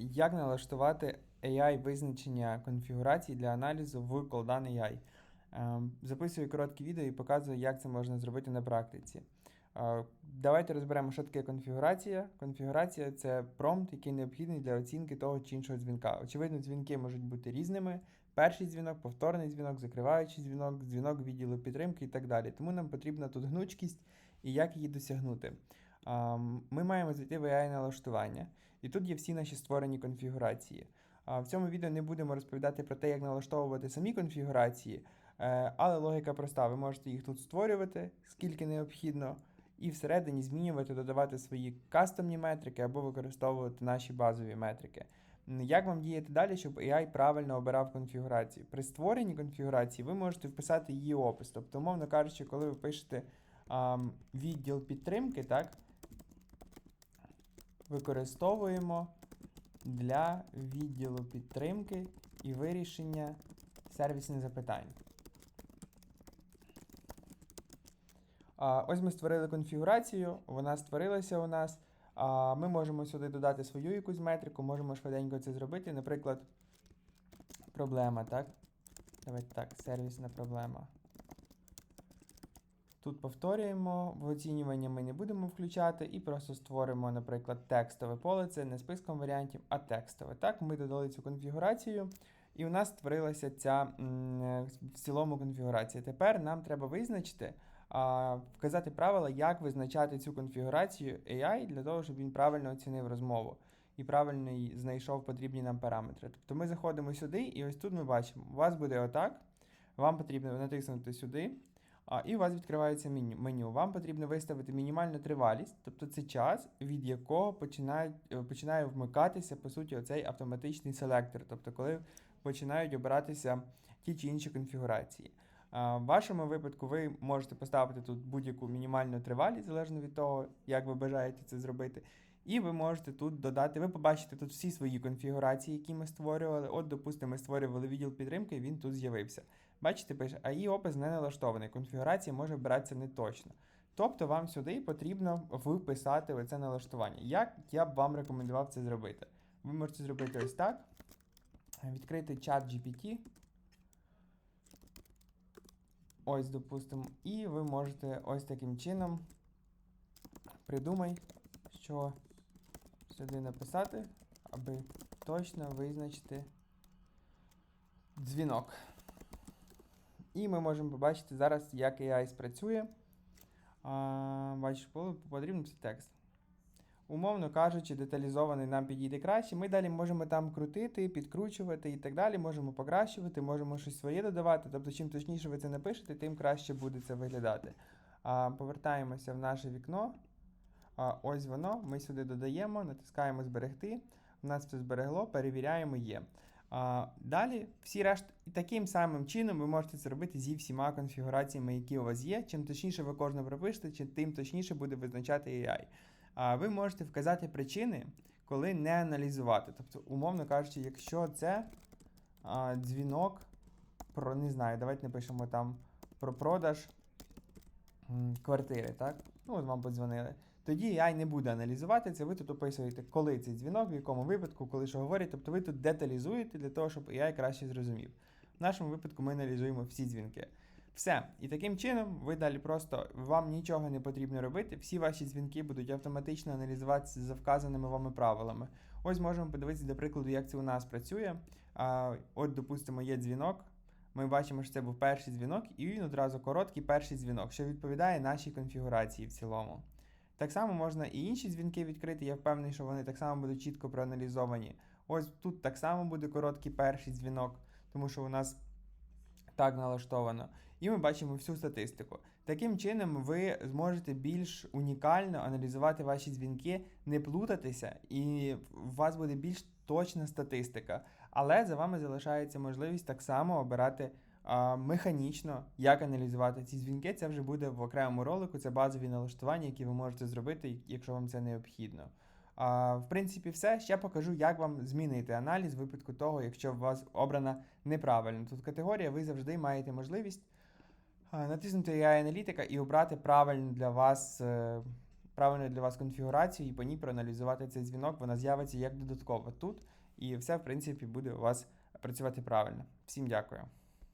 Як налаштувати AI визначення конфігурацій для аналізу в Колдан AI? Ем, Записую коротке відео і показую, як це можна зробити на практиці. Е, Давайте розберемо, що таке конфігурація. Конфігурація це промпт, який необхідний для оцінки того чи іншого дзвінка. Очевидно, дзвінки можуть бути різними. Перший дзвінок, повторний дзвінок, закриваючий дзвінок, дзвінок відділу підтримки і так далі. Тому нам потрібна тут гнучкість і як її досягнути. Ми маємо зайти в AI налаштування, і тут є всі наші створені конфігурації. В цьому відео не будемо розповідати про те, як налаштовувати самі конфігурації, е, але логіка проста. Ви можете їх тут створювати, скільки необхідно, і всередині змінювати, додавати свої кастомні метрики або використовувати наші базові метрики. Як вам діяти далі, щоб AI правильно обирав конфігурацію? При створенні конфігурації ви можете вписати її опис. Тобто, умовно кажучи, коли ви пишете відділ підтримки, так, використовуємо для відділу підтримки і вирішення сервісних запитань. Ось ми створили конфігурацію, вона створилася у нас. Ми можемо сюди додати свою якусь метрику, можемо швиденько це зробити. Наприклад, проблема, так? Давайте так, сервісна проблема. Тут повторюємо, в оцінювання ми не будемо включати і просто створимо, наприклад, текстове поле. Це не списком варіантів, а текстове. Так, ми додали цю конфігурацію, і у нас створилася ця в цілому конфігурація. Тепер нам треба визначити, вказати правила, як визначати цю конфігурацію AI для того, щоб він правильно оцінив розмову і правильно знайшов потрібні нам параметри. Тобто ми заходимо сюди, і ось тут ми бачимо, у вас буде отак. Вам потрібно натиснути сюди. І у вас відкривається меню. меню. Вам потрібно виставити мінімальну тривалість, тобто це час, від якого починає, е, починає вмикатися, по суті, оцей автоматичний селектор, тобто коли починають обиратися ті чи інші конфігурації. В вашому випадку ви можете поставити тут будь-яку мінімальну тривалість, залежно від того, як ви бажаєте це зробити. І ви можете тут додати, ви побачите тут всі свої конфігурації, які ми створювали. От, допустимо, ми створювали відділ підтримки, і він тут з'явився. Бачите, пише, її опис не налаштований, конфігурація може обиратися не точно. Тобто вам сюди потрібно вписати оце налаштування. Як я б вам рекомендував це зробити? Ви можете зробити ось так. Відкрити чат GPT. Ось, допустимо, і ви можете ось таким чином придумай, що сюди написати, аби точно визначити дзвінок. І ми можемо побачити зараз, як AI спрацює. А, Бачиш, по- потрібно цей текст. Умовно кажучи, деталізований нам підійде краще. Ми далі можемо там крутити, підкручувати і так далі. Можемо покращувати, можемо щось своє додавати. Тобто, чим точніше ви це напишете, тим краще буде це виглядати. А, Повертаємося в наше вікно. А, Ось воно. Ми сюди додаємо, натискаємо зберегти. У нас все зберегло, перевіряємо є. Далі, всі решт, і таким самим чином ви можете це робити зі всіма конфігураціями, які у вас є. Чим точніше ви кожну пропишете, тим точніше буде визначати AI. А, ви можете вказати причини, коли не аналізувати. Тобто, умовно кажучи, якщо це а, дзвінок про не знаю, давайте напишемо там про продаж квартири, так? Ну, от вам подзвонили. Тоді AI не буде аналізувати це. Ви тут описуєте, коли цей дзвінок, в якому випадку, коли що говорять. Тобто ви тут деталізуєте для того, щоб AI краще зрозумів. В нашому випадку ми аналізуємо всі дзвінки. Все. І таким чином ви далі просто вам нічого не потрібно робити. Всі ваші дзвінки будуть автоматично аналізуватися за вказаними вами правилами. Ось можемо подивитися, для прикладу, як це у нас працює. А, От, допустимо, є дзвінок. Ми бачимо, що це був перший дзвінок, і він одразу короткий перший дзвінок, що відповідає нашій конфігурації в цілому. Так само можна і інші дзвінки відкрити. Я впевнений, що вони так само будуть чітко проаналізовані. Ось тут так само буде короткий перший дзвінок, тому що у нас так налаштовано. І ми бачимо всю статистику. Таким чином, ви зможете більш унікально аналізувати ваші дзвінки, не плутатися, і у вас буде більш точна статистика. Але за вами залишається можливість так само обирати механічно, як аналізувати ці дзвінки. Це вже буде в окремому ролику. Це базові налаштування, які ви можете зробити, якщо вам це необхідно. А, в принципі, все. Ще покажу, як вам змінити аналіз в випадку того, якщо у вас обрана неправильно. Тут категорія, ви завжди маєте можливість натиснути AI аналітика і обрати правильну для вас е, правильну для вас конфігурацію і по ній проаналізувати цей дзвінок. Вона з'явиться як додатково тут, і все, в принципі, буде у вас працювати правильно. Всім дякую.